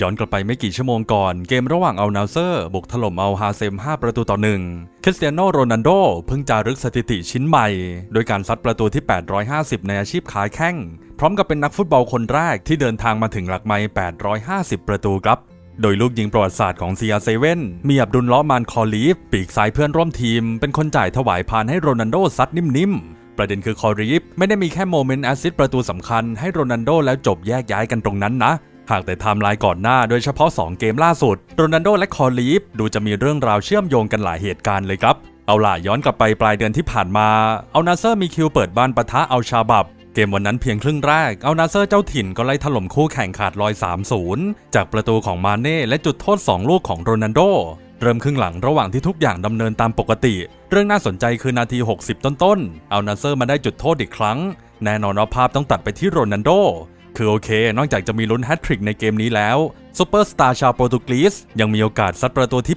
ย้อนกลับไปไม่กี่ชั่วโมงก่อนเกมระหว่างเอัลนาเซอร์ บุกถล่มเอัลฮาเซม 5 ประตูต่อหนึ่งคริสเตียโนโรนัลโดเพิ่งจารึกสถิติชิ้นใหม่ โดยการซัดประตูที่ 850 ในอาชีพขาแข้ง พร้อมกับเป็นนักฟุตบอลคนแรกที่เดินทางมาถึงหลักไมล์850 ประตูครับโดยลูกยิงประวัติศาสตร์ของ CR7 มีอับดุลลาะห์มานคอลีฟ ปีกซ้ายเพื่อนร่วมทีม เป็นคนจ่ายถวายพานให้โรนัลโดซัดนิ่มๆ ประเด็นคือคอลีฟ ไม่ได้มีแค่โมเมนต์แอซิสประตูสำคัญให้โรนัลโดแล้วจบแยกย้ายกันตรงนั้นนะ หากแต่ไทม์ไลน์ก่อนหน้าโดยเฉพาะ 2 เกมล่าสุดโรนัลโดและคอลีฟดูจะมีเรื่องราวเชื่อมโยงกันหลายเหตุการณ์เลยครับ เอาล่ะย้อนกลับไปปลายเดือนที่ผ่านมาเอานาเซอร์มีคิวเปิดบ้านปะทะเอาชาบับ เกมวันนั้นเพียงครึ่งแรกเอานาเซอร์เจ้าถิ่นก็ไล่ถล่มคู่แข่งขาดลอย 3-0 จากประตูของมาเน่และจุดโทษ 2 ลูกของโรนัลโดเริ่มครึ่งหลังระหว่างที่ทุกอย่างดำเนินตามปกติ เรื่องน่าสนใจคือนาที 60 ต้นๆ เอานาเซอร์มาได้จุดโทษอีกครั้ง แน่นอนว่าภาพต้องตัดไปที่โรนัลโด คือโอเค นอกจากจะมีลุ้นแฮตทริกในเกมนี้แล้วซูเปอร์สตาร์ชาวโปรตุเกสยังมีโอกาสซัดประตูที่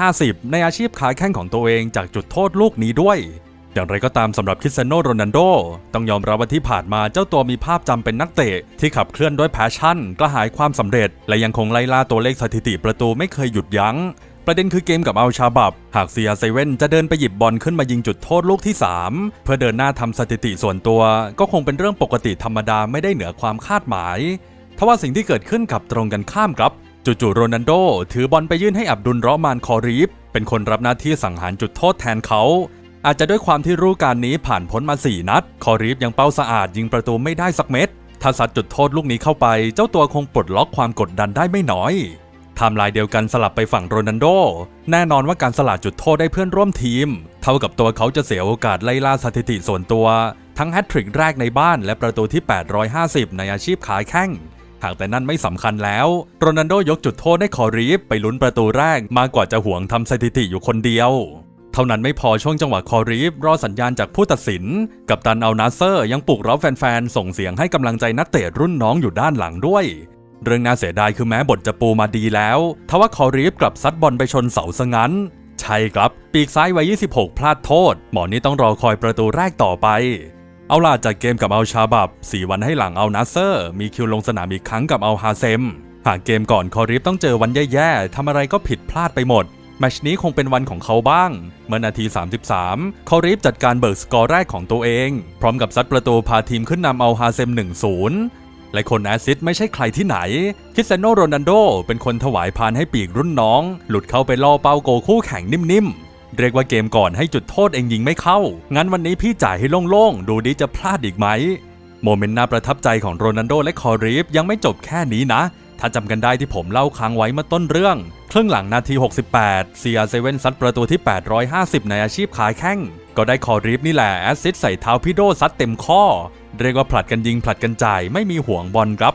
850 ในอาชีพขาแข้งของตัวเองจากจุดโทษลูกนี้ด้วย อย่างไรก็ตามสำหรับคริสเตียโนโรนัลโด ต้องยอมรับว่าที่ผ่านมาเจ้าตัวมีภาพจำเป็นนักเตะ ที่ขับเคลื่อนด้วยแพชชั่น กระหายความสำเร็จ และยังคงไล่ล่าตัวเลขสถิติประตูไม่เคยหยุดยัง้ง ประเด็นคือเกมกับอัลชาบับ หากเซียเซเว่นจะเดินไปหยิบบอลขึ้นมายิงจุดโทษลูกที่ 3 เพื่อเดินหน้าทำสถิติส่วนตัว ก็คงเป็นเรื่องปกติธรรมดาไม่ได้เหนือความคาดหมายทว่าสิ่งที่เกิดขึ้นกับตรงกันข้ามครับจู่ๆโรนัลโด ถือบอลไปยื่นให้อับดุลราะห์มานคอรีฟ เป็นคนรับหน้าที่สังหารจุดโทษแทนเขา อาจจะด้วยความที่รู้การนี้ผ่านพ้นมา 4 นัด คอรีฟยังเป้าสะอาดยิงประตูไม่ได้สักเม็ดถ้าซัดจุดโทษลูกนี้เข้าไป เจ้าตัวคงปลดล็อกความกดดันได้ไม่น้อย ไทม์ไลน์เดียวกันสลับไปฝั่งโรนัลโด แน่นอนว่าการสละจุดโทษได้เพื่อนร่วมทีม เท่ากับตัวเขาจะเสียโอกาสไล่ล่าสถิติส่วนตัว ทั้งแฮตทริกแรกในบ้านและประตูที่ 850 ในอาชีพขาแข้ง หากแต่นั่นไม่สำคัญแล้ว โรนัลโดยกจุดโทษให้คอรีฟไปลุ้นประตูแรกมากกว่าจะหวงทำสถิติอยู่คนเดียวเท่านั้นไม่พอช่วงจังหวะคอรีฟรอสัญญาณจากผู้ตัดสิน กับตันเอานาเซอร์ยังปลุกเร้าแฟนๆ ส่งเสียงให้กำลังใจนักเตะรุ่นน้องอยู่ด้านหลังด้วย เรื่องน่าเสียดายคือแม้บทจะปูมาดีแล้วทว่าคอรีฟกลับซัดบอลไปชนเสาซะงั้น ใช่ครับ ปีกซ้ายวัย 26 พลาดโทษ หมอนี้ต้องรอคอยประตูแรกต่อไป เอาล่ะจากเกมกับอัลชาบับ 4 วันให้หลังเอานาเซอร์ มีคิวลงสนามอีกครั้งกับอัลฮาเซม หากเกมก่อนคอริฟต้องเจอวันแย่ๆทำอะไรก็ผิดพลาดไปหมดแมชนี้คงเป็นวันของเขาบ้าง เมื่อนาที 33คอริฟจัดการเบิกสกอร์แรกของตัวเอง พร้อมกับซัดประตูพาทีมขึ้นนำเอัลฮาเซม 1-0 และคนแอซิดไม่ใช่ใครที่ไหน คิสเซโนโรนันโดเป็นคนถวายพานให้ปีกรุ่นน้อง หลุดเข้าไปล่อเป้าโกคู่แข่งนิ่มๆ เรียกว่าเกมก่อนให้จุดโทษเองยิงไม่เข้า งั้นวันนี้พี่จ่ายให้โล่งๆ ดูดิจะพลาดอีกไหม โมเมนต์น่าประทับใจของโรนันโดและคอรีฟยังไม่จบแค่นี้นะ ถ้าจำกันได้ที่ผมเล่าค้างไว้เมื่อต้นเรื่อง ครึ่งหลังนาที 68 CR7 ซเัดประตูที่ 850 ในอาชีพขายแข้ง ก็ได้คอรีฟนี่แหละแอสซิสใส่เท้าพี่โดซัดเต็มข้อ เรียกว่าผลัดกันยิงผลัดกันจ่ายไม่มีห่วงบอลครับ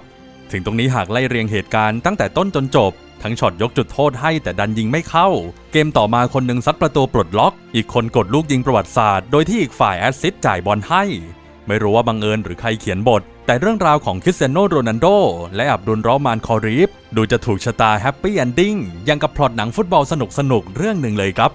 ถึงตรงนี้หากไล่เรียงเหตุการณ์ตั้งแต่ต้นจนจบ ทั้งช็อตยกจุดโทษให้แต่ดันยิงไม่เข้า เกมต่อมาคนหนึ่งซัดประตูปลดล็อก อีกคนกดลูกยิงประวัติศาสตร์ โดยที่อีกฝ่ายแอสซิสจ่ายบอลให้ ไม่รู้ว่าบังเอิญหรือใครเขียนบท แต่เรื่องราวของคริสเตียโนโรนัลโด และอับดุลรอมานคอรีฟดูจะถูกชะตาแฮปปี้เอนดิ้งยังกับพล็อตหนังฟุตบอลสนุกๆเรื่องหนึ่งเลยครับ